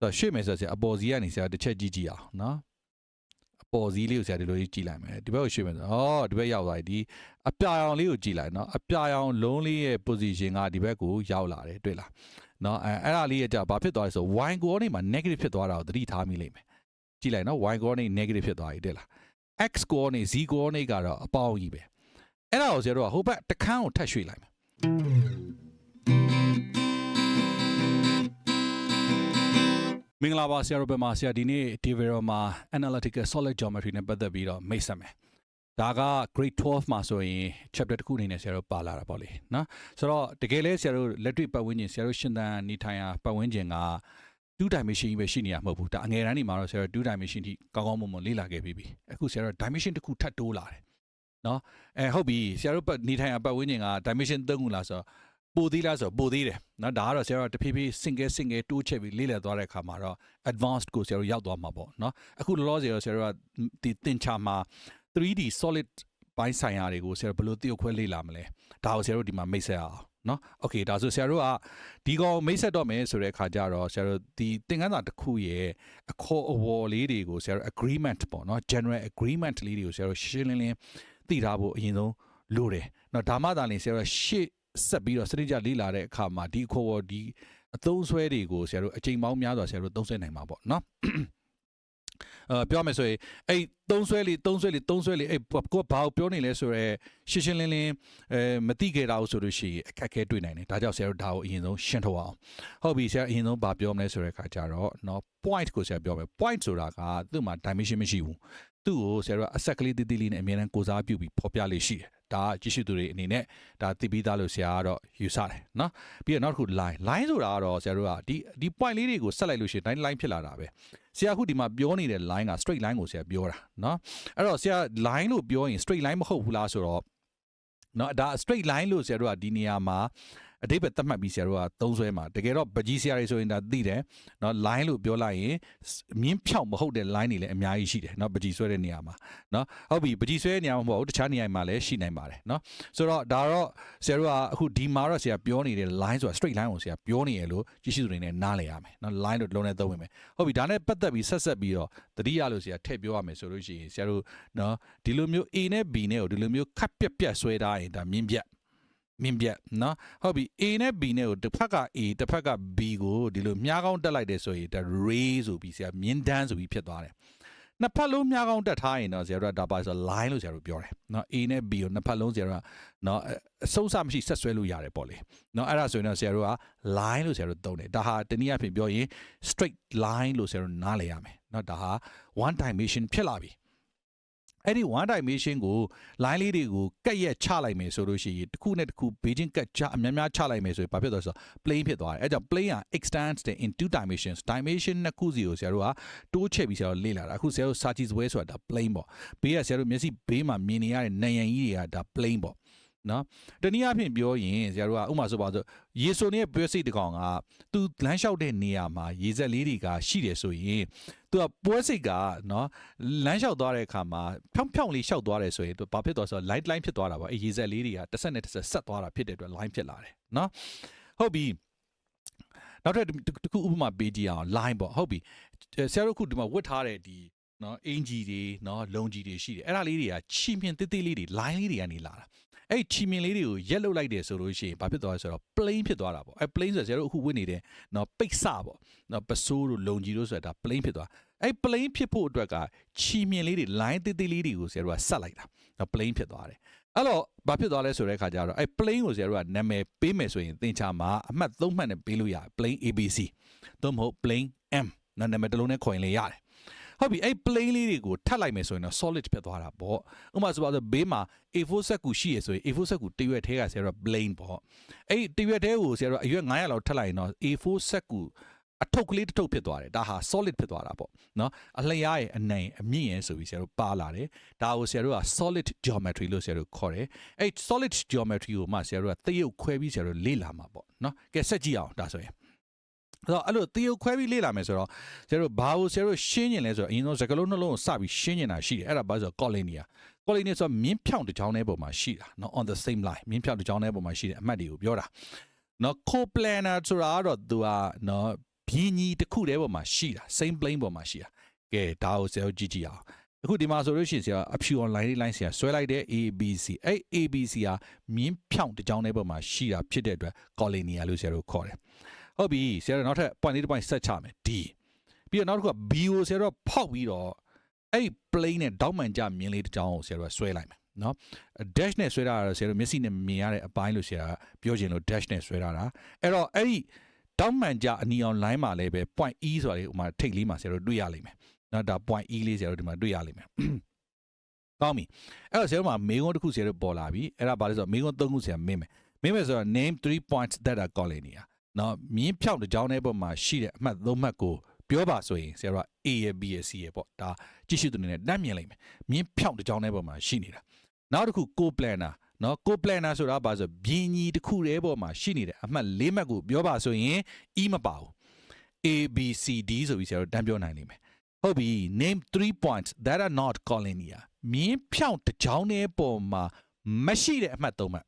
ဆိုတော့ရွှေ့မယ်ဆိုတော့ဆရာအပေါ်စီကနေဆရာတစ်ချက်ကြည့်ကြည့်အောင်နော်အပေါ်စီလေးကိုဆရာဒီလိုလေးကြည့်လိုက်မယ်ဒီဘက်ကိုရွှေ့မယ်ဆိုတော့ဩဒီဘက်ရောက်သွားပြီဒီအပြာရောင်လေးကိုကြည့်လိုက်နော်အပြာရောင်လုံးလေးရဲ့ position ကဒီဘက်ကိုရောက်လာတယ်တွေ့လားနော်အဲအဲ့ဒါလေးရဲ့ကြာဘာဖြစ်သွားလဲဆို y coordinate မှာ negative ဖြစ်သွားတာကိုသတိထားမိလိမ့်မယ်ကြည့်လိုက်နော် y coordinate negative ဖြစ်သွားပြီတွေ့လား x coordinate z coordinate ကတော့အပေါင်းကြီးပဲအဲ့ဒါကိုဆရာတို့ကဟိုဘက်တစ်ခန်းကိုထပ်ရွှေ့လိုက်မယ် မင်္ဂလာပါဆရာတို့ဘက်မှာဆရာဒီနေ့ Devero မှာ analytical solid geometry နဲ့ပတ်သက်ပြီးတော့မိတ်ဆက်မယ်ဒါက grade 12မှာဆိုရင် chapter တစ်ခုအနေနဲ့ဆရာတို့ပါလာတာပေါ့လေနော်ဆိုတော့တကယ်လဲဆရာတို့လက်တွေ့ပတ်ဝန်းကျင်ဆရာတို့ရှင်သန်နေထိုင်ရာပတ်ဝန်းကျင်က2 dimension ကြီးပဲရှိနေရမှာမဟုတ်ဘူးဒါအငယ်တန်းနေမှာတော့ဆရာတို့2 dimension ထိကောင်းကောင်းမွန်မွန်လေ့လာခဲ့ပြီးပြီအခုဆရာတို့ dimension တစ်ခုထပ်တိုးလာတယ်နော်အဲဟုတ်ပြီဆရာတို့ပတ်နေထိုင်ရာပတ်ဝန်းကျင်က dimension 3ခုလားဆိုတော့ ပိုသေးလားဆိုတော့ပိုသေးတယ်နော်ဒါကတော့ဆရာတို့တဖြည်းဖြည်း single single တိုးချက်ပြီးလေ့လာသွားတဲ့အခါမှာတော့ advanced ကိုဆရာတို့ရောက်သွားမှာပေါ့နော်အခုလောလောဆယ်တော့ဆရာတို့ကဒီသင်ချာမှာ 3D solid ဘိုင်းဆိုင်ရာတွေကိုဆရာတို့ဘယ်လိုသိခွဲလေ့လာမလဲဒါကိုဆရာတို့ဒီမှာမိတ်ဆက်အောင်နော်โอเคဒါဆိုဆရာတို့ကဒီကောင်မိတ်ဆက်တော့မယ်ဆိုတဲ့အခါကျတော့ဆရာတို့ဒီသင်ခန်းစာတစ်ခုရဲ့အခေါ်အဝေါ်လေးတွေကိုဆရာတို့ agreement ပေါ့နော် general agreement လေးတွေကိုဆရာတို့ရှင်းလင်းလင်းသိထားဖို့အရင်ဆုံးလိုတယ်နော်ဒါမှသာလျှင်ဆရာတို့ရှေ့ ဆက်ပြီးတော့စနစ်ကြလေ့လာတဲ့အခါမှာဒီအခေါ်အဝေါ်ဒီအသုံးဆွဲတွေကိုဆရာတို့အချိန်ပေါင်းများစွာဆရာတို့သုံးဆွဲနိုင်မှာပေါ့နော်အဲပြောမယ်ဆိုရင်အဲ့သုံးဆွဲလေးသုံးဆွဲလေးသုံးဆွဲလေးအဲ့ကိုကဘာကိုပြောနေလဲဆိုတော့ရှင်းရှင်းလင်းလင်းအဲမသိခဲ့တာလို့ဆိုလို့ရှိရင်အခက်အခဲတွေ့နိုင်တယ်ဒါကြောင့်ဆရာတို့ဒါကိုအရင်ဆုံးရှင်းထုတ်အောင်ဟုတ်ပြီဆရာအရင်ဆုံးဘာပြောမလဲဆိုတဲ့အခါကျတော့เนาะ point ကိုဆရာပြောမယ် point ဆိုတာကသူ့မှာ dimension မရှိဘူး သူ့ကိုဆရာတို့အဆက်ကလေးတိတိလေးနဲ့အမြဲတမ်းကိုစားပြုပြီးဖော်ပြလေးရှိတယ်ဒါကြည့်ရှုသူတွေအနေနဲ့ဒါသိပြီးသားလို့ဆရာကတော့ယူဆတယ်နော်ပြီးတော့နောက်တစ်ခု line line ဆိုတာကတော့ဆရာတို့ကဒီဒီ point လေးတွေကိုဆက်လိုက်လို့ရှိရင် line line ဖြစ်လာတာပဲဆရာအခုဒီမှာပြောနေတဲ့ line က straight line ကိုဆရာပြောတာနော်အဲ့တော့ဆရာ line လို့ပြောရင် straight line မဟုတ်ဘူးလားဆိုတော့နော်ဒါ straight line လို့ဆရာတို့ကဒီနေရာမှာ အတိတ်ပဲသတ်မှတ်ပြီးဆရာတို့ကသုံးဆွဲမှာတကယ်တော့ပကြီးဆရာတွေဆိုရင်ဒါသိတယ်เนาะ line လို့ပြောလိုက်ရင်မြင်းဖြောက်မဟုတ်တဲ့ line တွေလည်းအများကြီးရှိတယ်เนาะပကြီးဆွဲတဲ့နေရာမှာเนาะဟုတ်ပြီပကြီးဆွဲတဲ့နေရာမှာမဟုတ်ဘူးတခြားနေရာမှာလည်းရှိနိုင်ပါတယ်เนาะဆိုတော့ဒါတော့ဆရာတို့ကအခုဒီမှာတော့ဆရာပြောနေတဲ့ line ဆိုတာ straight line ကိုဆရာပြောနေရလို့ကြည့်ရှုသူတွေနဲ့နားလည်ရမယ်เนาะ line လို့လုံးနဲ့သုံးဝင်မယ်ဟုတ်ပြီဒါနဲ့ပတ်သက်ပြီးဆက်ဆက်ပြီးတော့တတိယလို့ဆရာထည့်ပြောရမယ်ဆိုလို့ရှိရင်ဆရာတို့เนาะဒီလိုမျိုး A နဲ့ B နဲ့ကိုဒီလိုမျိုးခတ်ပြက်ပြက်ဆွဲထားရင်ဒါမြင်းပြက် မြင်းပြက်နော်ဟုတ်ပြီ A နဲ့ B နဲ့ကိုတစ်ဖက်က A တစ်ဖက်က B ကိုဒီလိုမြားကောင်းတက်လိုက်တယ်ဆိုရင်ဒါ ray ဆိုပြီးဆရာမြင်းတန်းဆိုပြီးဖြစ်သွားတယ်နှစ်ဖက်လုံးမြားကောင်းတက်ထားရင်တော့ဆရာတို့ကဒါပါဆို line လို့ဆရာတို့ပြောတယ်နော် A နဲ့ B ကိုနှစ်ဖက်လုံးဆရာတို့ကနော်အဆုံးစမရှိဆက်ဆွဲလို့ရတယ်ပေါ့လေနော်အဲ့ဒါဆိုရင်တော့ဆရာတို့က line လို့ဆရာတို့သုံးတယ်ဒါဟာတနည်းအားဖြင့်ပြောရင် straight line လို့ဆရာတို့နားလည်ရမယ်နော်ဒါဟာ one dimension ဖြစ်လာပြီ အဲ့ဒီ one dimension ကို line လေးတွေကိုကက်ရက်ချလိုက်မယ်ဆိုလို့ရှိရင်တစ်ခုနဲ့တစ်ခုဘေးချင်းကက်ချအများများချလိုက်မယ်ဆိုရင်ဘာဖြစ်သွားလဲဆိုတော့ plane ဖြစ်သွားတယ်အဲ့ကြောင့် plane က extends in two dimensions dimension နှစ်ခုစီကိုဆရာတို့ကတိုးချဲ့ပြီးဆရာတို့လေ့လာတာအခုဆရာတို့စာကြည့်စပွဲဆိုတာဒါ plane ပေါ့ဘေးကဆရာတို့မျက်စိဘေးမှာမြင်နေရတဲ့နံရံကြီးတွေကဒါ plane ပေါ့ နော်တနည်းအားဖြင့်ပြောရင်ဆရာတို့ကဥပမာဆိုပါဆိုရေဆိုနေတဲ့ပွဲစိတ်တစ်ကောင်ကသူလမ်းလျှောက်တဲ့နေရာမှာရေစက်လေးတွေကရှိတယ်ဆိုရင်သူကပွဲစိတ်ကနော်လမ်းလျှောက်သွားတဲ့အခါမှာဖြောင်းဖြောင်းလေးလျှောက်သွားတယ်ဆိုရင်သူဘာဖြစ်သွားဆိုတော့ light line ဖြစ်သွားတာပေါ့အဲရေစက်လေးတွေကတစ်ဆက်နဲ့တစ်ဆက်ဆက်သွားတာဖြစ်တဲ့အတွက် line ဖြစ်လာတယ်နော်ဟုတ်ပြီနောက်ထပ်တစ်ခုဥပမာပေးကြည့်အောင် line ပေါ့ဟုတ်ပြီဆရာတို့ခုဒီမှာဝတ်ထားတဲ့ဒီနော်အင်ဂျီတွေနော်လုံကြီးတွေရှိတယ်အဲ့ဒါလေးတွေကချီမြင်သေးသေးလေးတွေ line လေးတွေကနေလာတာ အဲ့ချီမြင်လေးတွေကိုရက်လုတ်လိုက်တယ်ဆိုလို့ရှိရင်ဘာဖြစ်သွားလဲဆိုတော့ plane ဖြစ်သွားတာပေါ့အဲ့ plane ဆိုတော့ဆရာတို့အခုဝတ်နေတဲ့နော်ပိတ်စပေါ့နော်ပစိုးတို့လုံကြီးတို့ဆိုတာဒါ plane ဖြစ်သွားအဲ့ plane ဖြစ်ဖို့အတွက်ကချီမြင်လေးတွေ line သေးသေးလေးတွေကိုဆရာတို့ကဆက်လိုက်တာနော် plane ဖြစ်သွားတယ်အဲ့တော့ဘာဖြစ်သွားလဲဆိုတဲ့အခါကျတော့အဲ့ plane ကိုဆရာတို့ကနာမည်ပေးမယ်ဆိုရင်သင်ချာမှာအမှတ်၃မှတ်နဲ့ပေးလို့ရတယ် plane ABC သို့မဟုတ် plane M နော်နာမည်တစ်လုံးနဲ့ခေါ်ရင်လည်းရတယ် ဟုတ်ပြီအဲ့ plane လေးတွေကိုထပ်လိုက်မယ်ဆိုရင်တော့ solid ဖြစ်သွားတာပေါ့ဥပမာဆိုပါဆိုဘေးမှာ A4 ဆက်ကူရှိရဆိုရင် A4 ဆက်ကူတရွက်ထဲကဆရာတို့ plane ပေါ့အဲ့တရွက်ထဲကိုဆရာတို့အရွက်900လောက်ထပ်လိုက်ရင်တော့ A4 ဆက်ကူအထုပ်ကလေးတစ်ထုပ်ဖြစ်သွားတယ်ဒါဟာ solid ဖြစ်သွားတာပေါ့နော်အလျားရဲ့အနိုင်အမြင့်ရဲ့ဆိုပြီးဆရာတို့ပါလာတယ်ဒါကိုဆရာတို့က solid geometry လို့ဆရာတို့ခေါ်တယ်အဲ့ solid geometry ကိုမှဆရာတို့ကသရုပ်ခွဲပြီးဆရာတို့လေ့လာမှာပေါ့နော်ကဲဆက်ကြည့်အောင်ဒါဆိုရင် ဆိုတော့အဲ့လိုသေယုတ်ခွဲပြီးလေ့လာမယ်ဆိုတော့ကျတို့ဘာလို့ဆရာတို့ရှင်းညင်လဲဆိုတော့အရင်ဆုံးစကလုံးနှလုံးကိုစပြီးရှင်းညင်တာရှိတယ်အဲ့ဒါဘာလို့ဆိုတော့ collinear collinear ဆိုတော့မြင်းဖြောင်းတစ်ချောင်းထဲပေါ်မှာရှိတာနော် on the same line မြင်းဖြောင်းတစ်ချောင်းထဲပေါ်မှာရှိတဲ့အမှတ်တွေကိုပြောတာနော် coplanar ဆိုတာကတော့သူကနော်ဘင်းကြီးတစ်ခုတည်းပေါ်မှာရှိတာ same plane ပေါ်မှာရှိတာကဲဒါကိုဆရာတို့ကြည့်ကြည့်အောင်အခုဒီမှာဆိုလို့ရှိရင်ဆရာအဖြူ online လေး line ဆရာဆွဲလိုက်တဲ့ ABC အဲ့ ABC ကမြင်းဖြောင်းတစ်ချောင်းထဲပေါ်မှာရှိတာဖြစ်တဲ့အတွက် collinear လို့ဆရာတို့ခေါ်တယ် ဟုတ်ပြီဆရာတို့နောက်ထပ် point လေးတစ် point ဆက်ချမယ် D ပြီးတော့နောက်တစ်ခုက B ကိုဆရာတို့ဖောက်ပြီးတော့အဲ့ plane နဲ့တောက်မှန်ကြမြင်းလေးတစ်ကြောင်းကိုဆရာတို့ဆွဲလိုက်မယ်နော် dash နဲ့ဆွဲထားတာဆရာတို့မျက်စိနဲ့မြင်ရတဲ့အပိုင်းလို့ဆရာပြောချင်လို့ dash နဲ့ဆွဲထားတာအဲ့တော့အဲ့ဒီတောက်မှန်ကြအနီအောင် line မှာလည်းပဲ point E ဆိုတာလေးဟိုမှာထိတ်လေးမှာဆရာတို့တွေ့ရလိမ့်မယ်နော်ဒါ point E လေးဆရာတို့ဒီမှာတွေ့ရလိမ့်မယ်ကောင်းပြီအဲ့တော့ဆရာတို့မှာမေးခွန်းတစ်ခုဆရာတို့ပေါ်လာပြီအဲ့ဒါဘာလဲဆိုတော့မေးခွန်းသုံးခုဆရာမင်းမယ်မင်းမယ်ဆိုတော့ name 3 points that are calling နေရနော်မြင်းဖြောက်တစ်ကြောင်းတဲ့ပုံမှာရှိတဲ့အမှတ်သုံးမှတ်ကိုပြောပါဆိုရင်ဆရာတို့က A ရဲ့ B ရဲ့ C ရဲ့ပေါ့ဒါကြည့်ရှုသူနေနဲ့တတ်မြင်လိုက်မယ်မြင်းဖြောက်တစ်ကြောင်းတဲ့ပုံမှာရှိနေတာနောက်တစ်ခု co-planner နော် co-planner ဆိုတာဘာဆိုဘင်းကြီးတစ်ခုတည်းပေါ်မှာရှိနေတဲ့အမှတ်၄မှတ်ကိုပြောပါဆိုရင် E မပါဘူး A B C D ဆိုပြီးဆရာတို့တန်းပြောနိုင်လိမ့်မယ်ဟုတ်ပြီ name 3 points that are not collinear မြင်းဖြောင်းတစ်ကြောင်းတဲ့ပေါ်မှာမရှိတဲ့အမှတ်၃မှတ်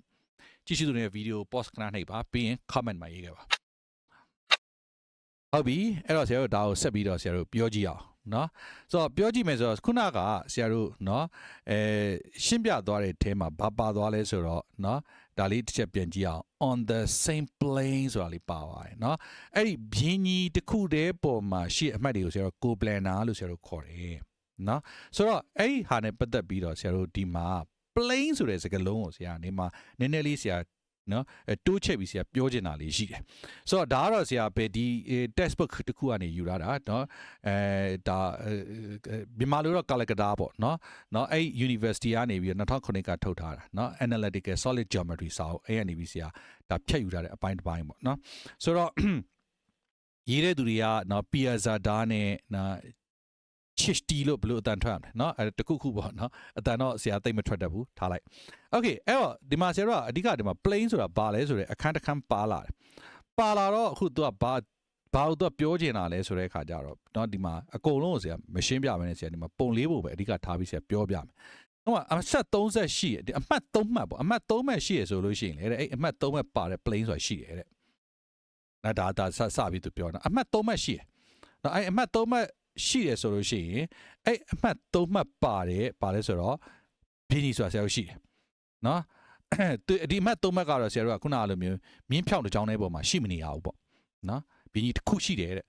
ကြည့်ရှုသူတွေဗီဒီယို pause ခဏနှိပ်ပါပြီးရင် comment မှာရေးခဲ့ပါ ဟုတ်ပြီအဲ့တော့ဆရာတို့ဒါကိုဆက်ပြီးတော့ဆရာတို့ပြောကြည့်အောင်เนาะဆိုတော့ပြောကြည့်မယ်ဆိုတော့ခုနကဆရာတို့เนาะအဲရှင်းပြသွားတဲ့အထဲမှာဘာပါသွားလဲဆိုတော့เนาะဒါလေးတစ်ချက်ပြန်ကြည့်အောင် on the same plane ဆိုတာလေးပါပါတယ်เนาะအဲ့ဒီဘင်းကြီးတစ်ခုတည်းပေါ်မှာရှိအမှတ်တွေကိုဆရာတို့ co-planner လို့ဆရာတို့ခေါ်တယ်เนาะဆိုတော့အဲ့ဒီဟာနဲ့ပတ်သက်ပြီးတော့ဆရာတို့ဒီမှာ plane ဆိုတဲ့စကားလုံးကိုဆရာနေမှာနည်းနည်းလေးဆရာ နော်တိုးချက်ပြီးဆရာပြောချင်တာလေးရှိတယ်ဆိုတော့ဒါကတော့ဆရာဘယ်ဒီ textbook တစ်ခုကနေယူလာတာနော်အဲဒါမြန်မာလိုတော့ Calcutta ပေါ့နော်နော်အဲ့ university ကနေပြီး2009ကထုတ်ထားတာနော် analytical solid geometry စာအုပ်အဲ့ကနေပြီးဆရာဒါဖြတ်ယူထားတဲ့အပိုင်းတစ်ပိုင်းပေါ့နော်ဆိုတော့ရေးတဲ့သူတွေကနော် Piazza ဒါနဲ့နော် chishti လို့ဘယ်လိုအတန်ထွက်ရမလဲเนาะအဲတခုခုပေါ့เนาะအတန်တော့ဆရာသိမ့်မထွက်တတ်ဘူးထားလိုက် okay အဲ့တော့ဒီမှာဆရာတို့ကအဓိကဒီမှာ plane ဆိုတာဘာလဲဆိုတော့အခန်းတစ်ခန်းပါလာတယ်ပါလာတော့အခုသူကဘာဘာလို့သူကပြောချင်တာလဲဆိုတဲ့အခါကျတော့เนาะဒီမှာအကုန်လုံးကိုဆရာမရှင်းပြမနဲ့ဆရာဒီမှာပုံလေးပုံပဲအဓိကထားပြီးဆရာပြောပြမယ်ဟိုကအမှတ်30ရှိတယ်အမှတ်3မှတ်ပေါ့အမှတ်3မှတ်ရှိရဆိုလို့ရှိရင်လေအဲ့အမှတ်3မှတ်ပါတဲ့ plane ဆိုတာရှိတယ်တဲ့နော်ဒါဒါစစပြီးသူပြောတာအမှတ်3မှတ်ရှိတယ်နော်အဲ့အမှတ်3မှတ် ရှိတယ်ဆိုလို့ရှိရင်အဲ့အမှတ်3မှတ်ပါတယ်ပါလဲဆိုတော့ဘင်းကြီးဆိုတာဆရာတို့ရှိတယ်နော်သူဒီအမှတ်3မှတ်ကတော့ဆရာတို့ကခုနကလိုမျိုးမြင်းဖြောင်းတစ်ကြောင်းတဲ့ပုံမှာရှိမနေရဘူးပေါ့နော်ဘင်းကြီးတစ်ခုရှိတယ်တဲ့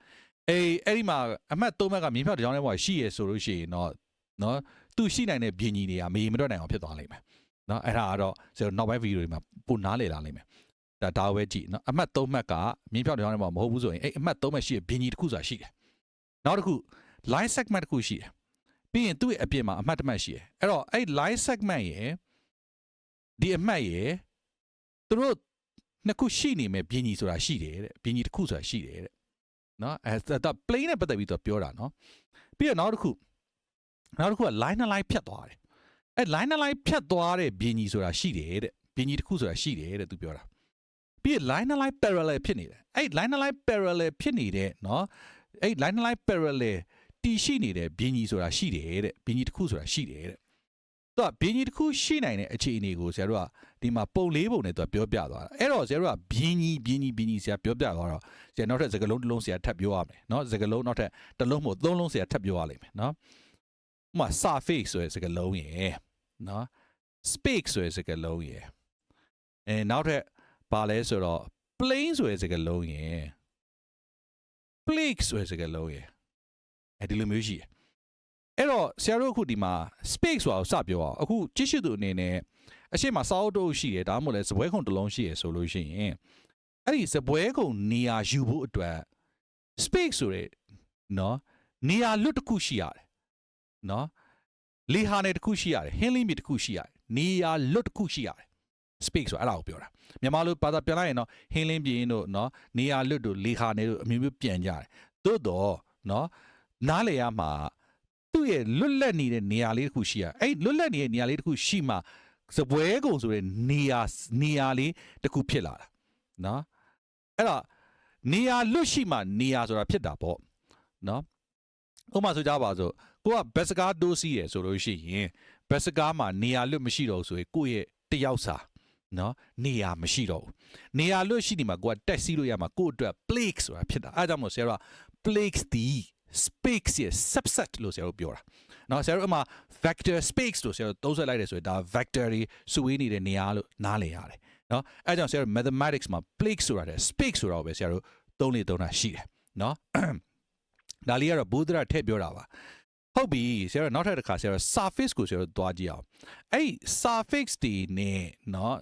အေးအဲ့ဒီမှာအမှတ်3မှတ်ကမြင်းဖြောင်းတစ်ကြောင်းတဲ့ပုံမှာရှိရဆိုလို့ရှိရင်တော့နော်သူရှိနိုင်တဲ့ဘင်းကြီးတွေကမေမတွက်နိုင်အောင်ဖြစ်သွားလိမ့်မယ်နော်အဲ့ဒါကတော့ဆရာတို့နောက်ပိုင်းဗီဒီယိုတွေမှာပိုနားလည်လာလိမ့်မယ်ဒါဒါပဲကြည့်နော်အမှတ်3မှတ်ကမြင်းဖြောင်းတစ်ကြောင်းတဲ့ပုံမှာမဟုတ်ဘူးဆိုရင်အဲ့အမှတ်3မှတ်ရှိရဘင်းကြီးတစ်ခုဆိုတာရှိတယ် နောက်တစ်ခု line segment တစ်ခုရှိတယ်ပြီးရင်သူ့ရဲ့အပြင်မှာအမှတ်တစ်မှတ်ရှိတယ်အဲ့တော့အဲ့ line segment ရဲ့ဒီအမှတ်ရဲ့သူတို့နှစ်ခုရှိနေမယ်ဘင်းကြီးဆိုတာရှိတယ်တဲ့ဘင်းကြီးတစ်ခုဆိုတာရှိတယ်တဲ့နော်အဲဒါ plane နဲ့ပတ်သက်ပြီးတော့ပြောတာနော်ပြီးတော့နောက်တစ်ခုနောက်တစ်ခုက line နဲ့ line ဖြတ်သွားတယ်အဲ line နဲ့ line ဖြတ်သွားတဲ့ဘင်းကြီးဆိုတာရှိတယ်တဲ့ဘင်းကြီးတစ်ခုဆိုတာရှိတယ်တဲ့သူပြောတာပြီးရင် line နဲ့ line parallel ဖြစ်နေတယ်အဲ့ line နဲ့ line parallel ဖြစ်နေတဲ့နော် အဲ့ line နဲ့ line parallel တီရှိနေတဲ့ဘင်းကြီးဆိုတာရှိတယ်တဲ့ဘင်းကြီးတစ်ခုဆိုတာရှိတယ်တဲ့သူကဘင်းကြီးတစ်ခုရှိနိုင်တဲ့အခြေအနေကိုဆရာတို့ကဒီမှာပုံလေးပုံနဲ့သူကပြောပြသွားတာအဲ့တော့ဆရာတို့ကဘင်းကြီးဘင်းကြီးဘင်းကြီးဆရာပြောပြသွားတော့ဆရာနောက်ထပ်စကားလုံးတစ်လုံးဆရာထပ်ပြောရမယ်နော်စကားလုံးနောက်ထပ်တစ်လုံးမဟုတ်သုံးလုံးဆရာထပ်ပြောရလိမ့်မယ်နော်ဥပမာ surface ဆိုတဲ့စကားလုံးရယ်နော် space ဆိုတဲ့စကားလုံးရယ်အဲနောက်ထပ်ဘာလဲဆိုတော့ plane ဆိုတဲ့စကားလုံးရယ် plate ဆိုတဲ့စကားလုံးရယ်အဲဒီလိုမျိုးရှိတယ်အဲ့တော့ဆရာတို့အခုဒီမှာ space ဆိုတာကိုစပြောအောင်အခုကြည့်ရှုသူအနေနဲ့အရှိမစာအုပ်တို့ရှိတယ်ဒါမှမဟုတ်လဲစပွဲခုံတစ်လုံးရှိရဆိုလို့ရှိရင်အဲ့ဒီစပွဲခုံနေရာယူဖို့အတွက် space ဆိုတဲ့နော်နေရာလွတ်တစ်ခုရှိရတယ်နော်လေဟာနယ်တစ်ခုရှိရတယ်ဟင်းလင်းမြေတစ်ခုရှိရတယ်နေရာလွတ်တစ်ခုရှိရတယ် space ဆိုအဲ့ဒါကိုပြောတာမြန်မာလိုဘာသာပြန်လိုက်ရင်တော့ဟင်းလင်းပြင်းတို့နော်နေရာလွတ်တို့လေဟာနယ်တို့အမျိုးမျိုးပြန်ကြတယ်သို့တော့နော်နားလေရမှာသူ့ရဲ့လွတ်လပ်နေတဲ့နေရာလေးတစ်ခုရှိရအဲ့လွတ်လပ်နေတဲ့နေရာလေးတစ်ခုရှိမှစပွဲကုံဆိုတဲ့နေရာနေရာလေးတစ်ခုဖြစ်လာတာနော်အဲ့တော့နေရာလွတ်ရှိမှနေရာဆိုတာဖြစ်တာပေါ့နော်ဥပမာဆိုကြပါစို့ကိုကဘက်စကားတိုးစီးရယ်ဆိုလို့ရှိရင်ဘက်စကားမှာနေရာလွတ်မရှိတော့ဆိုရင်ကိုယ့်ရဲ့တယောက်စာ နော်နေရာမရှိတော့ဘူးနေရာလို့ရှိနေမှာကိုကတက်စီလို့ရမှာကိုယ့်အတွက် place ဆိုတာဖြစ်တာအဲဒါကြောင့်မို့ဆရာတို့က place ဒီ space ရဲ့ subset လို့ဆရာတို့ပြောတာနော်ဆရာတို့အမှ vector space လို့ဆရာတို့သုံးဆွဲလိုက်တယ်ဆိုရင်ဒါ vector တွေစုဝေးနေတဲ့နေရာလို့နားလည်ရတယ်နော်အဲကြောင့်ဆရာတို့ mathematics မှာ place ဆိုတာတဲ့ space ဆိုတာကိုပဲဆရာတို့သုံးလေသုံးတာရှိတယ်နော်ဒါလေးကတော့ဘုဒ္ဓရာထည့်ပြောတာပါ ဟုတ်ပြီဆရာတို့နောက်ထပ်တစ်ခါဆရာတို့ surface ကိုဆရာတို့သွားကြည့်အောင်အဲ့ surface တွေနဲ့နော်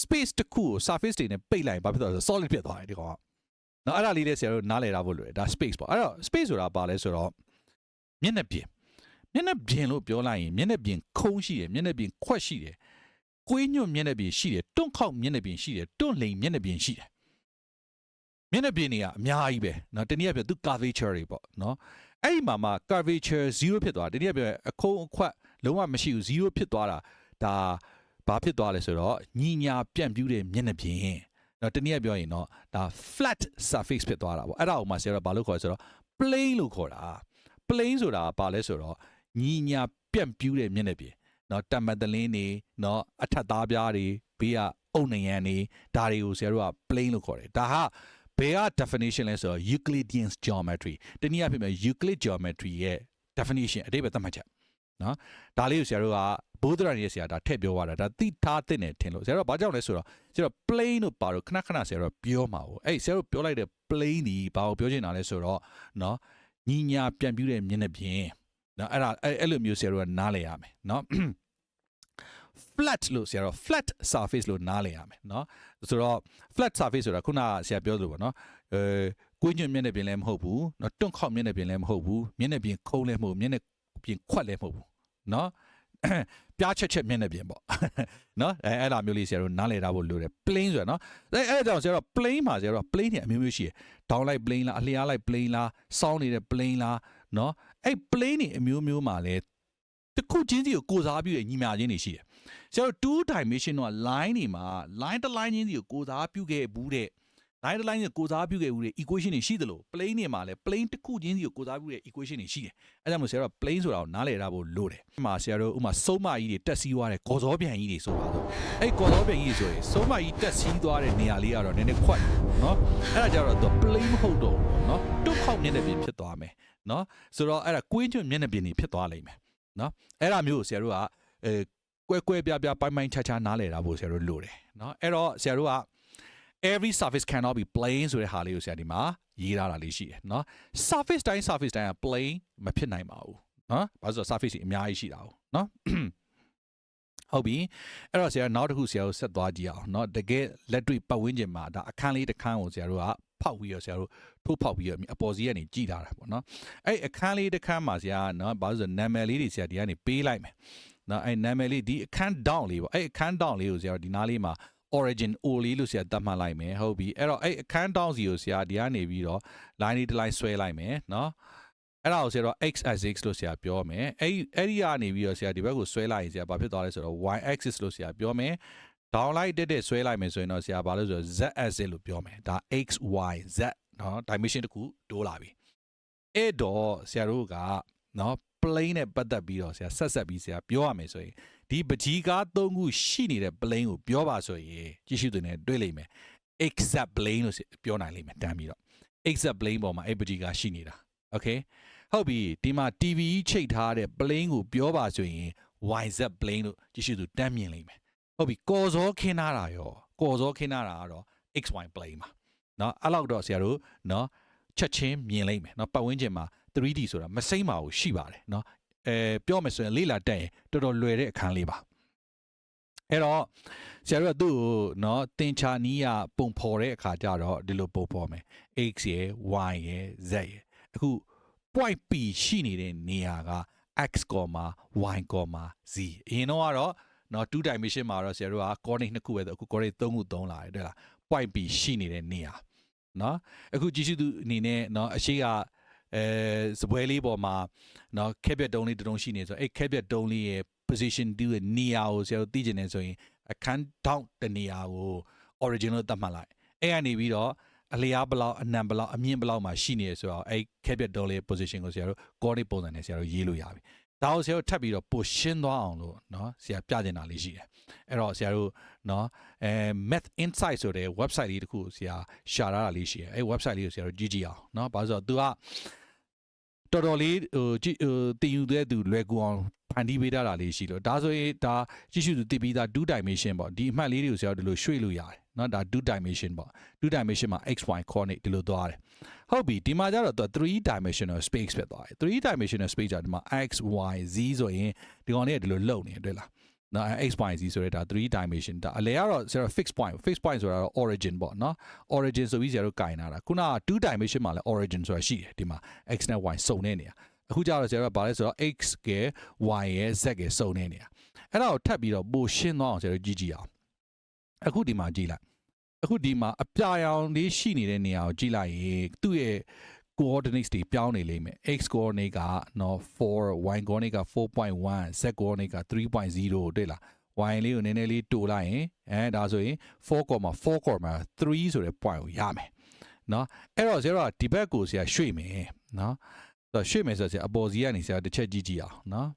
space တစ်ခုကို surface တွေနဲ့ပိတ်လိုက်ရင်ဘာဖြစ်သွားလဲ solid ဖြစ်သွားတယ်ဒီကောင်ကနော်အဲ့ဒါလေးလေးဆရာတို့နားလည်တာဖို့လိုတယ်ဒါ space ပေါ့အဲ့တော့ space ဆိုတာဘာလဲဆိုတော့မျက်နှာပြင်မျက်နှာပြင်လို့ပြောလိုက်ရင်မျက်နှာပြင်ခုံးရှိတယ်မျက်နှာပြင်ခွက်ရှိတယ်ကွေးညွတ်မျက်နှာပြင်ရှိတယ်တွန့်ခေါက်မျက်နှာပြင်ရှိတယ်တွန့်လိန်မျက်နှာပြင်ရှိတယ်မျက်နှာပြင်တွေကအများကြီးပဲเนาะတနည်းအားဖြင့်သူ curvature တွေပေါ့เนาะ အဲ့ဒီမှာမှာ curvature 0ဖြစ်သွားတယ်တနည်းအားဖြင့်အခုံးအခွက်လုံးဝမရှိဘူး0ဖြစ်သွားတာဒါဘာဖြစ်သွားလဲဆိုတော့ညီညာပြန့်ပြူးတဲ့မျက်နှာပြင်နော်တနည်းအားပြောရင်တော့ဒါ flat surface ဖြစ်သွားတာပေါ့အဲ့ဒါကိုမှဆရာတို့ဘာလို့ခေါ်လဲဆိုတော့ plane လို့ခေါ်တာ plane ဆိုတာကဘာလဲဆိုတော့ညီညာပြန့်ပြူးတဲ့မျက်နှာပြင်နော်တမန်တလင်းနေနော်အထက်သားပြားတွေဘေးကအုတ်နယံနေဒါတွေကိုဆရာတို့က plane လို့ခေါ်တယ်ဒါဟာ ဘယ်က definition လဲဆိုတော့ Euclidean geometry တနည်းအားဖြင့် Euclid geometry ရဲ့ definition အတိတ်ပဲသတ်မှတ်ချက်နော်ဒါလေးကိုဆရာတို့ကဘိုးဒရန်ရဲ့ဆရာဒါထည့်ပြောသွားတာဒါသိထားတဲ့နဲ့ထင်လို့ဆရာတို့ဘာကြောင့်လဲဆိုတော့ဆရာတို့ plane လို့ပါတော့ခဏခဏဆရာတို့ပြောမှာ哦အဲ့ဆရာတို့ပြောလိုက်တဲ့ plane ဒီဘာကိုပြောချင်တာလဲဆိုတော့နော်ညီညာပြန်ပြူးတဲ့မျက်နှာပြင်နော်အဲ့ဒါအဲ့အဲ့လိုမျိုးဆရာတို့ကနားလည်ရမယ်နော် flat လို့ဆရာတို့ flat surface လို့နားလည်ရမယ်เนาะဆိုတော့ flat surface ဆိုတာခုနကဆရာပြောသလိုပေါ့เนาะအဲကွင်းညွန့်မျက်နှာပြင်လည်းမဟုတ်ဘူးเนาะတွန့်ခေါက်မျက်နှာပြင်လည်းမဟုတ်ဘူးမျက်နှာပြင်ခုံးလည်းမဟုတ်မျက်နှာပြင်ခွက်လည်းမဟုတ်ဘူးเนาะပြားချက်ချက်မျက်နှာပြင်ပေါ့နော်အဲအဲ့လိုမျိုးလေးဆရာတို့နားလည်ထားဖို့လိုတယ် plane ဆိုရနော်အဲအဲ့ဒါကြောင့်ဆရာတို့ plane မှာဆရာတို့ plane เนี่ยအမျိုးမျိုးရှိတယ် down လိုက် plane လားအလျားလိုက် plane လားစောင်းနေတဲ့ plane လားနော်အဲ့ plane နေအမျိုးမျိုးမှာလဲတစ်ခုချင်းစီကိုကိုစားပြုတဲ့ညီမချင်းတွေရှိတယ် ဆရာတို့2 dimensional line တွေမှာ line တစ် line ချင်းစီကိုကိုစားပြုခဲ့ဘူးတဲ့ line တစ် line ကိုကိုစားပြုခဲ့ဘူးတဲ့ equation တွေရှိသလို plane တွေမှာလည်း plane တစ်ခုချင်းစီကိုကိုစားပြုတဲ့ equation တွေရှိတယ်အဲဒါကြောင့်မို့ဆရာတို့ plane ဆိုတာကိုနားလည်ထားဖို့လိုတယ်ဒီမှာဆရာတို့ဥမာစုံမကြီးတွေတက်စီးသွားတဲ့ကော်စောပြန်ကြီးတွေဆိုတာဆိုအဲ့ကော်စောပြန်ကြီးတွေဆိုရင်စုံမကြီးတက်စီးသွားတဲ့နေရာလေးကတော့နည်းနည်းခွက်နော်အဲ့ဒါကြတော့သူ plane မဟုတ်တော့ဘူးနော်တွတ်ခေါက်မျက်နှာပြင်ဖြစ်သွားမယ်နော်ဆိုတော့အဲ့ဒါကွင်းကျွမျက်နှာပြင်တွေဖြစ်သွားလိမ့်မယ်နော်အဲ့ဒါမျိုးကိုဆရာတို့ကအဲ ကွဲကွဲပြားပြားပိုင်းပိုင်းခြားခြားနားလည်တာဖို့ဆရာတို့လိုတယ်နော်အဲ့တော့ဆရာတို့က every surface cannot be plane ဆိုတဲ့ဟာလေးကိုဆရာဒီမှာရေးထားတာလေးရှိတယ်เนาะ surface တိုင်း surface တိုင်းက plane မဖြစ်နိုင်ပါဘူးเนาะဘာလို့ဆိုတော့ surface တွေအများကြီးရှိတာ哦เนาะဟုတ်ပြီအဲ့တော့ဆရာနောက်တစ်ခုဆရာတို့ဆက်သွားကြည့်အောင်เนาะတကယ်လက်တွေ့ပတ်ဝန်းကျင်မှာဒါအခန်းလေးတစ်ခန်းကိုဆရာတို့ကဖောက်ပြီးတော့ဆရာတို့ထိုးဖောက်ပြီးတော့အပေါ်စီးကနေကြည်ထားတာပေါ့နော်အဲ့အခန်းလေးတစ်ခန်းမှာဆရာကနော်ဘာလို့ဆိုနာမည်လေးတွေဆရာဒီကနေပေးလိုက်မယ် နော်အဲ့နာမည်လေးဒီအခန်း down လေးပေါ့အဲ့အခန်း down လေးကိုဆရာဒီနားလေးမှာ origin o လေးလို့ဆရာသတ်မှတ်လိုက်မယ်ဟုတ်ပြီအဲ့တော့အဲ့အခန်း down စီကိုဆရာဒီကနေပြီးတော့ line လေးတစ် line ဆွဲလိုက်မယ်နော်အဲ့ဒါကိုဆရာတော့ x axis လို့ဆရာပြောမယ်အဲ့အဲ့ဒီကနေပြီးတော့ဆရာဒီဘက်ကိုဆွဲလိုက်ရင်ဆရာဘာဖြစ်သွားလဲဆိုတော့ y axis လို့ဆရာပြောမယ် down လိုက်တက်တက်ဆွဲလိုက်မယ်ဆိုရင်တော့ဆရာဘာလို့ဆိုတော့ z axis လို့ပြောမယ်ဒါ x y z နော် dimension တစ်ခုတိုးလာပြီအဲ့တော့ဆရာတို့ကနော် plane နဲ့ပတ်သက်ပြီးတော့ဆရာဆက်ဆက်ပြီးဆရာပြောရမယ်ဆိုရင်ဒီပကြီးကား၃ခုရှိနေတဲ့ plane ကိုပြောပါဆိုရင်ကြည့်ရှုသူနဲ့တွေ့လိမ့်မယ် exact plane လို့ပြောနိုင်လိမ့်မယ်တမ်းပြီးတော့ exact plane ပေါ်မှာအဲ့ပကြီးကားရှိနေတာ okay ဟုတ်ပြီဒီမှာ TV ချိတ်ထားတဲ့ plane ကိုပြောပါဆိုရင် YZ plane လို့ကြည့်ရှုသူတမ်းမြင်လိမ့်မယ်ဟုတ်ပြီကော်စောခင်းထားတာရောကော်စောခင်းထားတာကတော့ XY plane မှာเนาะအဲ့လောက်တော့ဆရာတို့เนาะချက်ချင်းမြင်လိမ့်မယ်เนาะပတ်ဝန်းကျင်မှာ 3D ဆိုတာမစိမ့်ပါဘူးရှိပါတယ်เนาะအဲပြောမယ်ဆိုရင်လေးလာတက်ရင်တော်တော်လွယ်တဲ့အခန်းလေးပါအဲ့တော့ဆရာတို့ကသူ့ကိုเนาะတင်ချာနီးရပုံဖော်တဲ့အခါကျတော့ဒီလိုပုံဖော်မယ် x ရယ် y ရယ် z ရယ်အခု point p ရှိနေတဲ့နေရာက x, y, z အရင်တော့ကတော့เนาะ2 dimension မှာတော့ဆရာတို့က coordinate နှစ်ခုပဲဆိုအခု coordinate 3ခုသုံးလာတယ်တဲ့လား point p ရှိနေတဲ့နေရာเนาะအခုကြည့်ရှုသူအနေနဲ့เนาะအရှိက အဲစပွဲလေးပေါ်မှာเนาะခက်ပြက်တုံးလေးတုံးရှိနေဆိုအဲ့ခက်ပြက်တုံးလေးရဲ့ position 2ရဲ့နေရာကိုဆရာတို့သိကျင်နေဆိုရင်အခန်းထောက်တနေရာကို origin လို့သတ်မှတ်လိုက်အဲ့ကနေပြီးတော့အလျားဘလောက်အနံဘလောက်အမြင့်ဘလောက်မှာရှိနေရဆိုတော့အဲ့ခက်ပြက်တုံးလေး position ကိုဆရာတို့ coordinate ပုံစံနဲ့ဆရာတို့ရေးလို့ရပြီ ဒါကိုဆရာတို့ထပ်ပြီးတော့ပိုရှင်းသွားအောင်လို့เนาะဆရာပြချင်တာလေးရှိတယ်အဲ့တော့ဆရာတို့เนาะအဲ math insight ဆိုတဲ့ website လေးတစ်ခုဆရာရှာထားတာလေးရှိတယ်အဲ့ website လေးကိုဆရာတို့ကြည့်ကြည့်အောင်เนาะဘာလို့ဆိုတော့ तू က တော်တော်လေးဟိုကြည့်ဟိုတင်ယူတဲ့သူလွယ်ကူအောင်ဖန်တီးပေးတာလေးရှိလို့ဒါဆိုရင်ဒါကြည့်ရှုသူသိပြီးသား two dimension ပေါ့ဒီအမှတ်လေးတွေကိုဆရာတို့ဒီလိုရွှေ့လို့ရတယ်နော်ဒါ two dimension ပေါ့ two dimension မှာ x y coordinate ဒီလိုသွားတယ်ဟုတ်ပြီဒီမှာကျတော့သူ3 dimensional space ဖြစ်သွားတယ်3 dimensional space ကဒီမှာ x y z ဆိုရင်ဒီကောင်လေးကဒီလိုလုံနေတယ်တွေ့လား နော် x y z ဆိုရဲဒါ3 dimension ဒါအလဲကတော့ဆရာ fix point fix point ဆိုတာတော့ origin ပေါ့နော် origin ဆိုပြီးဆရာတို့ကင်လာတာခုနက2 dimension မှာလည်း origin ဆိုတာရှိတယ်ဒီမှာ x နဲ့ y စုံနေနေရအခုကျတော့ဆရာတို့ကဘာလဲဆိုတော့ x က y ရဲ့ z ကစုံနေနေရအဲ့ဒါကိုထပ်ပြီးတော့ပိုရှင်းသွားအောင်ဆရာတို့ကြည့်ကြည့်အောင်အခုဒီမှာကြည့်လိုက်အခုဒီမှာအပြာရောင်လေးရှိနေတဲ့နေရာကိုကြည့်လိုက်ရင်သူ့ရဲ့ coordinates တွေပြောင်းနေလိမ့်မယ် x coordinate ကနော်4 y coordinate က4.1 z coordinate က3.0တွေ့လား y လေးကိုနည်းနည်းလေးတိုးလိုက်ရင်အဲဒါဆိုရင်4.4.3ဆိုတဲ့ point ကိုရမယ်နော်အဲ့တော့ဆရာတို့ကဒီဘက်ကိုဆရာရွှေ့မယ်နော်ဆိုတော့ရွှေ့မယ်ဆိုတော့ဆရာအပေါ်စီကနေဆရာတစ်ချက်ကြည့်ကြည့်အောင်နော်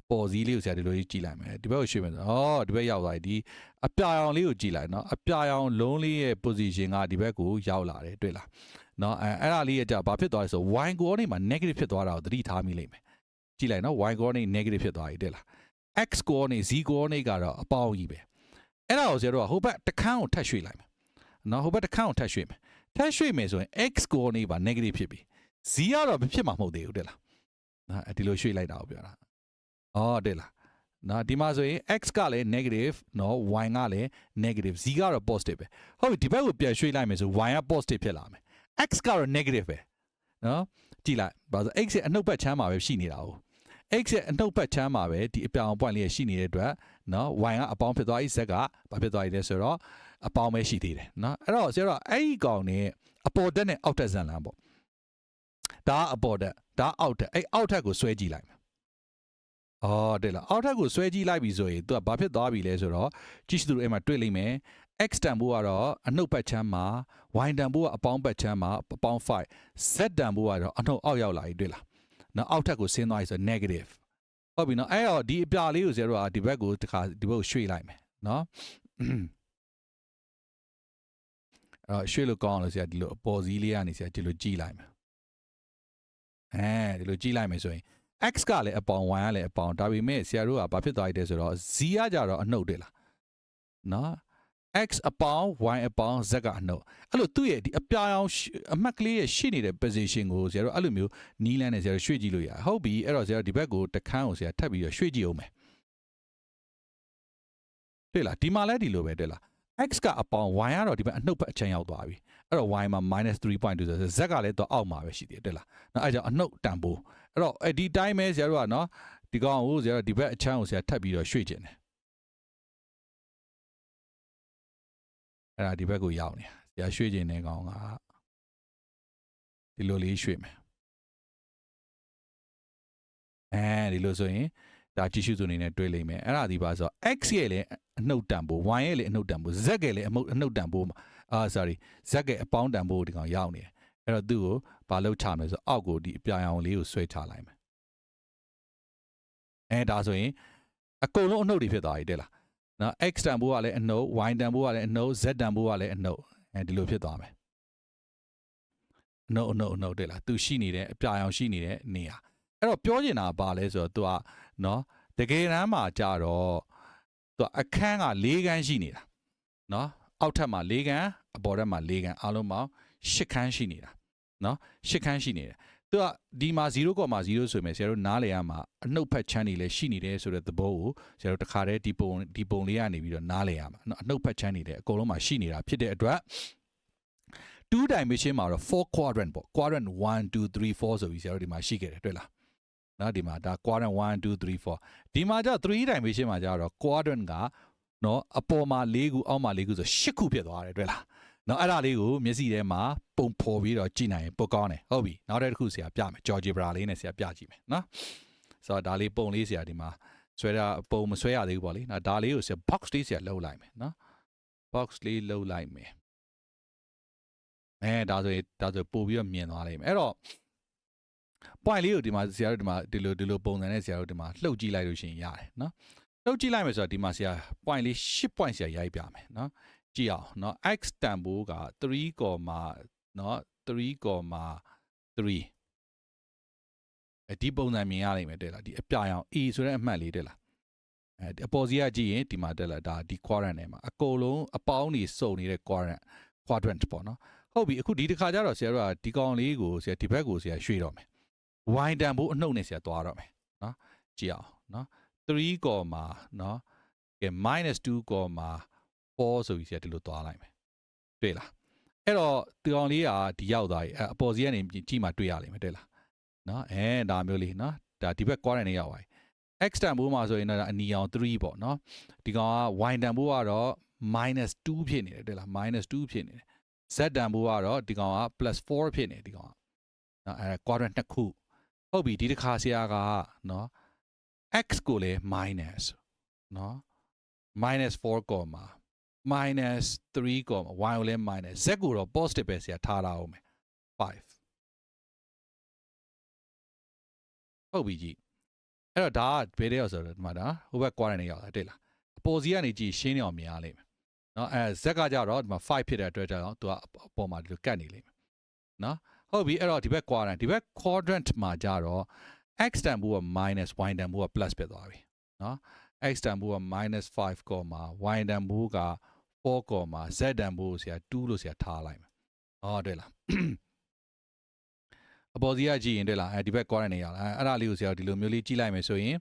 အပေါ်စီးလေးကိုဆရာဒီလိုကြီးကြည့်လိုက်မယ်ဒီဘက်ကိုရွှေ့မယ်ဆိုတော့ဩဒီဘက်ရောက်သွားပြီဒီအပြာရောင်လေးကိုကြည့်လိုက်နော်အပြာရောင်လုံးလေးရဲ့ position ကဒီဘက်ကိုရောက်လာတယ်တွေ့လား နော်အဲအဲ့ဒါလေးကကြာဘာဖြစ်သွားလဲဆို y coordinate မှာ negative ဖြစ်သွားတာကိုသတိထားမိလိမ့်မယ်ကြည့်လိုက်နော် y coordinate negative ဖြစ်သွားပြီတွေ့လား x coordinate z coordinate ကတော့အပေါင်းကြီးပဲအဲ့ဒါကိုဆရာတို့ကဟိုဘက်တစ်ခန်းကိုထပ်ရွှေ့လိုက်မယ်နော်ဟိုဘက်တစ်ခန်းကိုထပ်ရွှေ့မယ်ထပ်ရွှေ့မယ်ဆိုရင် x coordinate ပါ negative ဖြစ်ပြီ z ကတော့မဖြစ်မှာမဟုတ်သေးဘူးတဲ့လားနော်ဒီလိုရွှေ့လိုက်တာကိုပြောတာအော်တဲ့လားနော်ဒီမှာဆိုရင် x ကလည်း negative နော် y ကလည်း negative z ကတော့ positive ပဲဟုတ်ပြီဒီဘက်ကိုပြန်ရွှေ့လိုက်မယ်ဆို y က positive ဖြစ်လာမယ် x ကတော့ negative ပဲနော်ကြည့်လိုက်ဘာလို့ x ရဲ့အနှုတ်ဘက်ချမ်းမှာပဲရှိနေတာ哦 x ရဲ့အနှုတ်ဘက်ချမ်းမှာပဲဒီအပြောင် point လေးရှိနေတဲ့အတွက်နော် y ကအပေါင်းဖြစ်သွားပြီ z ကဘာဖြစ်သွားပြီလဲဆိုတော့အပေါင်းပဲရှိသေးတယ်နော်အဲ့တော့ဆရာတို့အဲ့ဒီကောင်နဲ့အပေါ်တက်နဲ့အောက်တက်ဇန်လန်ပေါ့ဒါကအပေါ်တက်ဒါအောက်တက်အဲ့အောက်ထက်ကိုဆွဲကြည့်လိုက်မယ်အော်တဲ့လားအောက်ထက်ကိုဆွဲကြည့်လိုက်ပြီဆိုရင်သူကဘာဖြစ်သွားပြီလဲဆိုတော့ကြည့်ရှုသူတို့အဲ့မှာတွေ့လိမ့်မယ် x တန်ဖိုးကတော့အနှုတ်ဘက်ချမ်းမှာ y တန်ဖိုးကအပေါင်းဘက်ချမ်းမှာအပေါင်း5 z တန်ဖိုးကတော့အနှုတ်အောက်ရောက်လာပြီတွေ့လားနော်အောက်ထပ်ကိုဆင်းသွားပြီဆို negative ဟုတ်ပြီနော်အဲ့တော့ဒီအပြာလေးကိုဇေရိုကဒီဘက်ကိုတခါဒီဘက်ကိုရွှေ့လိုက်မယ်နော်အဲ့တော့ရွှေ့လို့ကောင်းအောင်လို့ဆရာဒီလိုအပေါ်စီးလေးကနေဆရာဒီလိုကြည့်လိုက်မယ်အဲဒီလိုကြည့်လိုက်မယ်ဆိုရင် x ကလည်းအပေါင်း y ကလည်းအပေါင်းဒါပေမဲ့ဆရာတို့ကဘာဖြစ်သွားရတဲ့ဆိုတော့ z ကကြတော့အနှုတ်တယ်လားနော် x အပေါင်း y အပေါင်း z ကအနှုတ်အဲ့လိုသူ့ရဲ့ဒီအပြာရောင်အမှတ်ကလေးရဲ့ရှိနေတဲ့ position ကိုဆရာတို့အဲ့လိုမျိုးနီးလန်းနဲ့ဆရာတို့ရွှေ့ကြည့်လို့ရတယ်ဟုတ်ပြီအဲ့တော့ဆရာတို့ဒီဘက်ကိုတခန်းကိုဆရာထပ်ပြီးတော့ရွှေ့ကြည့်အောင်မယ်တွေ့လားဒီမှာလည်းဒီလိုပဲတွေ့လား x ကအပေါင်း y ကတော့ဒီဘက်အနှုတ်ဘက်အချမ်းရောက်သွားပြီအဲ့တော့ y မှာ -3.2 ဆိုတော့ z ကလည်းတော့အောက်မှာပဲရှိသေးတယ်တွေ့လားနော်အဲ့ကြောင့်အနှုတ်တန်ဖိုးအဲ့တော့အဲ့ဒီတိုင်းပဲဆရာတို့ကနော်ဒီကောင်ကိုဆရာတို့ဒီဘက်အချမ်းကိုဆရာထပ်ပြီးတော့ရွှေ့ခြင်းတယ် အဲ့ဒါဒီဘက်ကိုရောက်နေဆရာရွှေ့ခြင်းတဲ့ကောင်ကဒီလိုလေးရွှေ့မယ်အဲဒီလိုဆိုရင်ဒါကြည့်ရှုစုအနေနဲ့တွေးလိမ့်မယ်အဲ့ဒါဒီပါဆို x ရဲ့လည်းအနှုတ်တန်ဖို့ y ရဲ့လည်းအနှုတ်တန်ဖို့ z ရဲ့လည်းအမှုအနှုတ်တန်ဖို့အာ sorry z ရဲ့အပေါင်းတန်ဖို့ဒီကောင်ရောက်နေတယ်အဲ့တော့သူ့ကိုဘာလုပ်ချမလဲဆိုအောက်ကိုဒီအပြာရောင်လေးကိုဆွဲချလိုက်မယ်အဲဒါဆိုရင်အကုန်လုံးအနှုတ်တွေဖြစ်သွားပြီတဲ့လား နော် x တန်ဖိုးကလည်းအနှုတ် y တန်ဖိုးကလည်းအနှုတ် z တန်ဖိုးကလည်းအနှုတ်အဲဒီလိုဖြစ်သွားမယ်အနှုတ်အနှုတ်အနှုတ်တဲ့လားသူရှိနေတဲ့အပြာရောင်ရှိနေတဲ့နေရာအဲ့တော့ပြောချင်တာကဘာလဲဆိုတော့သူကနော်တကယ်တမ်းမှာကြတော့သူအခန်းက၄ခန်းရှိနေတာနော်အောက်ထပ်မှာ၄ခန်းအပေါ်ထပ်မှာ၄ခန်းအားလုံးပေါင်း၈ခန်းရှိနေတာနော်၈ခန်းရှိနေတယ် သူကဒီမှာ0.0ဆိုရင်ဆရာတို့နားလေရမှာအနှုတ်ဖက်ချမ်းတွေလည်းရှိနေတယ်ဆိုတဲ့သဘောကိုဆရာတို့တခါတည်းဒီပုံဒီပုံလေးကနေပြီးတော့နားလေရမှာနော်အနှုတ်ဖက်ချမ်းတွေလည်းအကုန်လုံးမှာရှိနေတာဖြစ်တဲ့အတွက်2 dimension မှာတော့4 quadrant ပေါ့ quadrant 1 2 3 4ဆိုပြီးဆရာတို့ဒီမှာရှိခဲ့တယ်တွေ့လားနော်ဒီမှာဒါ quadrant 1 2 3 4ဒီမှာကျ3 dimension မှာကျတော့ quadrant ကနော်အပေါ်မှာ၄ခုအောက်မှာ၄ခုဆို၈ခုဖြစ်သွားတယ်တွေ့လား နော်အဲ့ဒါလေးကိုမျက်စိထဲမှာပုံဖော်ပြီးတော့ကြည့်နိုင်ရင်ပိုကောင်းတယ်ဟုတ်ပြီနောက်တစ်ခုဆရာပြမယ်ဂျော်ဂျီဘရာလေးနဲ့ဆရာပြကြည့်မယ်နော်ဆိုတော့ဒါလေးပုံလေးဆရာဒီမှာဆွဲတာပုံမဆွဲရသေးဘူးပေါ့လေနော်ဒါလေးကိုဆရာ box လေးဆရာလှုပ်လိုက်မယ်နော် box လေးလှုပ်လိုက်မယ်အဲဒါဆိုရင်ဒါဆိုပို့ပြီးတော့မြင်သွားလိမ့်မယ်အဲ့တော့ point လေးကိုဒီမှာဆရာတို့ဒီမှာဒီလိုဒီလိုပုံစံနဲ့ဆရာတို့ဒီမှာလှုပ်ကြည့်လိုက်လို့ရှိရင်ရတယ်နော်လှုပ်ကြည့်လိုက်မယ်ဆိုတော့ဒီမှာဆရာ point လေး10 point ဆရာရိုက်ပြမယ်နော် ကြည့်အောင်နော် x တန်ဖိုးက 3, နော်3.3အဲဒီပုံစံမြင်ရနိုင်မယ်တဲ့လားဒီအပြာရောင် e ဆိုတဲ့အမှတ်လေးတဲ့လားအဲအပေါ်စီကကြည့်ရင်ဒီမှာတက်လာဒါဒီ quadrant ထဲမှာအကုန်လုံးအပေါင်းတွေစုံနေတဲ့ quadrant quadrant ပေါ့နော်ဟုတ်ပြီအခုဒီတစ်ခါကျတော့ဆရာတို့ကဒီကောင်လေးကိုဆရာဒီဘက်ကိုဆရာရွှေ့တော့မယ် y တန်ဖို့အနှုတ်နဲ့ဆရာသွားတော့မယ်နော်ကြည့်အောင်နော်3ကောမှာနော်ကဲ -2.4 ဆိုပြီးဆရာဒီလိုသွားလိုက်မယ်တွေ့လားအဲ့တော့ဒီကောင်လေးကဒီရောက်သွားပြီအပေါ်စီကနေကြည့်မှတွေ့ရလိမ့်မယ်တွေ့လားနော်အဲဒါမျိုးလေးနော်ဒါဒီဘက် quadrant နဲ့ရောက်သွားပြီ x တန်ဖိုးမှာဆိုရင်တော့အနီအောင်3ပေါ့နော်ဒီကောင်က y တန်ဖိုးကတော့ -2 ဖြစ်နေတယ်တွေ့လား -2 ဖြစ်နေတယ် z တန်ဖိုးကတော့ဒီကောင်က +4 ဖြစ်နေဒီကောင်ကနော်အဲ quadrant နှစ်ခုဟုတ်ပြီဒီတစ်ခါဆရာကနော် x ကိုလည်း minus နော် -4 ကောမှာ minus 3ကောမှာ y ကိုလည်း minus z ကိုတော့ positive ပဲဆရာထားတာအောင်မယ်5ဟုတ်ပြီကြည့်အဲ့တော့ဒါကဘယ်တဲ့ရောက်ဆိုတော့ဒီမှာဒါဟိုဘက် quadrant နဲ့ရောက်တာတွေ့လားအပေါ်စီကနေကြည့်ရှင်းနေအောင်မြင်ရလိမ့်မယ်နော်အဲ z ကကြတော့ဒီမှာ5ဖြစ်တဲ့အတွက်ကြောင့်သူကအပေါ်မှာဒီလိုကတ်နေလိမ့်မယ်နော်ဟုတ်ပြီအဲ့တော့ဒီဘက် quadrant ဒီဘက် quadrant မှာကြတော့ x တန်ဖိုးက minus y တန်ဖိုးက plus ဖြစ်သွားပြီနော် x တန်ဖိုးက minus 5ကောမှာ y တန်ဖိုးက 4ကောမှာ z တန်ဖိုးကိုဆရာ2လို့ဆရာထားလိုက်မယ်ဟောတွေ့လားအပေါ်စီကကြည့်ရင်တွေ့လားအဲဒီဘက် quadrant နေရလားအဲ့ဒါလေးကိုဆရာဒီလိုမျိုးလေးကြည့်လိုက်မယ်ဆိုရင်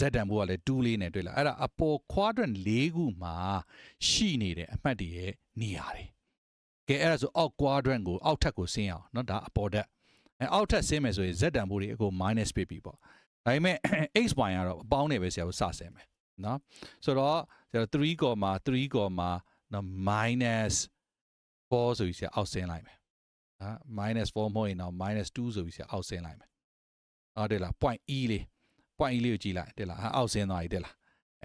z တန်ဖိုးကလည်း2လေးနဲ့တွေ့လားအဲ့ဒါအပေါ် quadrant ၄ခုမှာရှိနေတဲ့အမှတ်တွေရဲ့နေရာတွေကဲအဲ့ဒါဆိုအောက် quadrant ကိုအောက်ထပ်ကိုဆင်းအောင်เนาะဒါအပေါ်တက်အဲအောက်ထပ်ဆင်းမယ်ဆိုရင် z တန်ဖိုးတွေအကုန် minus ဖြစ်ပြီပေါ့ဒါပေမဲ့ x y ကတော့အပေါင်းနဲ့ပဲဆရာတို့စဆင်းမယ်เนาะဆိုတော့ဆရာတို့3ကောမှာ3ကောမှာ နော် minus 4ဆိုပြီးဆရာအောက်ဆင်းလိုက်မယ်နော် minus 4မဟုတ်ရင်တော့ minus 2ဆိုပြီးဆရာအောက်ဆင်းလိုက်မယ်ဟုတ်တယ်လား point e လေး point e လေးကိုကြည့်လိုက်တယ်လားအောက်ဆင်းသွားပြီတယ်လား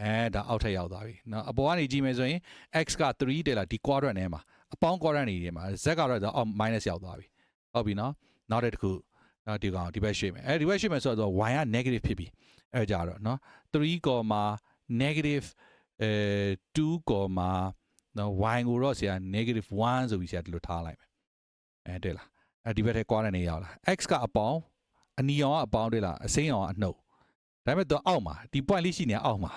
အဲဒါအောက်ထပ်ရောက်သွားပြီနော်အပေါ်ကနေကြည့်မယ်ဆိုရင် x က3တယ်လားဒီ quadrant ထဲမှာအပေါင်း quadrant တွေထဲမှာ z ကတော့အောက် minus ရောက်သွားပြီဟုတ်ပြီနော်နောက်တစ်ခုနော်ဒီကောင်ဒီဘက်ရွှေ့မယ်အဲဒီဘက်ရွှေ့မယ်ဆိုတော့ y က negative ဖြစ်ပြီအဲကြတော့နော်3 negative အဲ2 နော် y ကိုတော့ဆရာ negative 1ဆိုပြီးဆရာဒီလိုထားလိုက်မယ်အဲတွေ့လားအဲဒီဘက်ထဲ quadrant နေရောက်လာ x ကအပေါင်းအနီအောင်ကအပေါင်းတွေ့လားအစိမ်းအောင်ကအနှုတ်ဒါပေမဲ့သူအောက်မှာဒီ point လေးရှိနေအောက်မှာ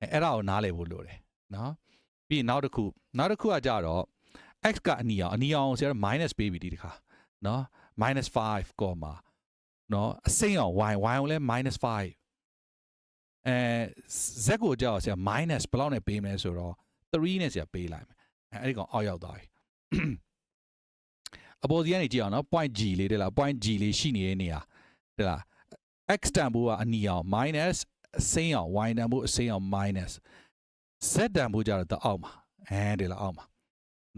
အဲအဲ့ဒါကိုနားလည်ဖို့လိုတယ်နော်ပြီးရင်နောက်တစ်ခုနောက်တစ်ခုကကြတော့ x ကအနီအောင်အနီအောင်ဆရာ minus ပေးပြီဒီတစ်ခါနော် minus 5ကောမှာနော်အစိမ်းအောင် y y ကိုလည်း minus 5အဲ z ကိုကြောက်ဆရာ minus ဘယ်လောက်နဲ့ပေးမလဲဆိုတော့ 3နဲ့ဆရာပေးလိုက်မယ်အဲအဲ့ဒီကောင်အောက်ရောက်သွားပြီအပေါ်စီကနေကြည့်အောင်နော် point g လေးတဲ့လား point g လေးရှိနေတဲ့နေရာတဲ့လား x တန်ဖိုးကအနီအောင် minus အစိမ်းအောင် y တန်ဖိုးအစိမ်းအောင် minus z တန်ဖိုးကြတော့တအောက်မှာအဲဒီလားအောက်မှာ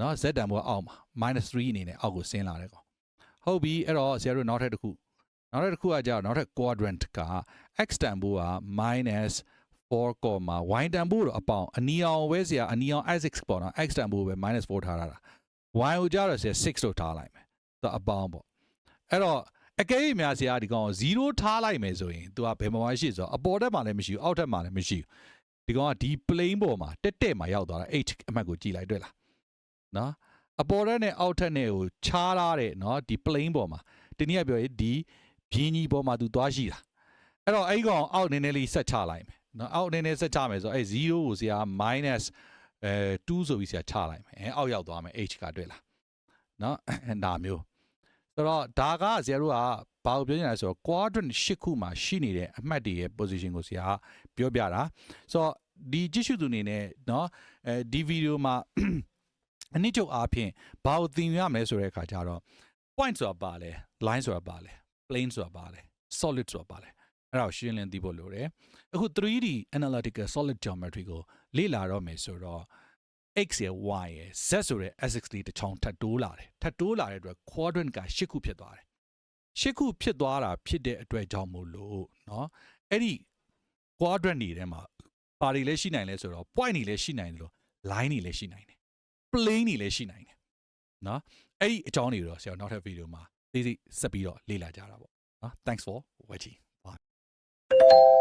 နော် z တန်ဖိုးကအောက်မှာ minus 3အနေနဲ့အောက်ကိုဆင်းလာတယ်ကောင်ဟုတ်ပြီအဲ့တော့ဆရာတို့နောက်ထပ်တစ်ခုနောက်ထပ်တစ်ခုကကြာနောက်ထပ် quadrant က x တန်ဖိုးက minus 4 y တန်ဖိုးတော့အပေါင်းအနီအောင်ပဲဆရာအနီအောင် x ပေါ့နော် x တန်ဖိုးပဲ -4 ထားတာ y ကိုကြတော့ဆရာ6လို့ထားလိုက်မယ်သူအပေါင်းပေါ့အဲ့တော့အကဲ၍များဆရာဒီကောင်0ထားလိုက်မယ်ဆိုရင် तू ကဘယ်မှာမှရှိဆိုတော့အပေါ်ထက်မှာလည်းမရှိဘူးအောက်ထက်မှာလည်းမရှိဘူးဒီကောင်ကဒီ plane ပေါ်မှာတက်တက်မှာရောက်သွားတာ h အမှတ်ကိုကြည့်လိုက်တွေ့လားနော်အပေါ်ထက်နဲ့အောက်ထက်နဲ့ကိုခြားထားတဲ့နော်ဒီ plane ပေါ်မှာတနည်းပြောရင်ဒီပြင်းကြီးပေါ်မှာ तू သွားရှိတာအဲ့တော့အဲ့ကောင်အောက်နည်းနည်းလေးဆက်ချလိုက်မယ် နော်အောက်အနေနဲ့ဆက်ချမယ်ဆိုတော့အဲ0ကိုဆရာ minus အဲ2ဆိုပြီးဆရာချလိုက်မယ်အဲအောက်ရောက်သွားမယ် h ကတွေ့လားနော်ဒါမျိုးဆိုတော့ဒါကဆရာတို့ကဘာကိုပြောနေတာလဲဆိုတော့ quadrant ၈ခုမှာရှိနေတဲ့အမှတ်တွေရဲ့ position ကိုဆရာပြောပြတာဆိုတော့ဒီကြည့်ရှုသူအနေနဲ့เนาะအဲဒီဗီဒီယိုမှာအနည်းချုပ်အားဖြင့်ဘာကိုသင်ရမလဲဆိုတဲ့အခါကျတော့ point ဆိုတာပါလဲ line ဆိုတာပါလဲ plane ဆိုတာပါလဲ solid ဆိုတာပါလဲ အဲ့ဒါကိုရှင်းလင်းသိဖို့လိုတယ်အခု 3D analytical solid geometry ကိုလေ့လာတော့မယ်ဆိုတော့ x ရယ် y ရယ် z ဆိုတဲ့ axis လေးတစ်ချောင်းထပ်တိုးလာတယ်ထပ်တိုးလာတဲ့အတွက် quadrant က၈ခုဖြစ်သွားတယ်၈ခုဖြစ်သွားတာဖြစ်တဲ့အတွက်ကြောင့်မို့လို့เนาะအဲ့ဒီ quadrant တွေထဲမှာပါတွေလည်းရှိနိုင်လဲဆိုတော့ point တွေလည်းရှိနိုင်တယ်လို့ line တွေလည်းရှိနိုင်တယ် plane တွေလည်းရှိနိုင်တယ်เนาะအဲ့ဒီအကြောင်းတွေတော့ဆရာနောက်ထပ်ဗီဒီယိုမှာသိသိဆက်ပြီးတော့လေ့လာကြတာပေါ့ နော် thanks for watching you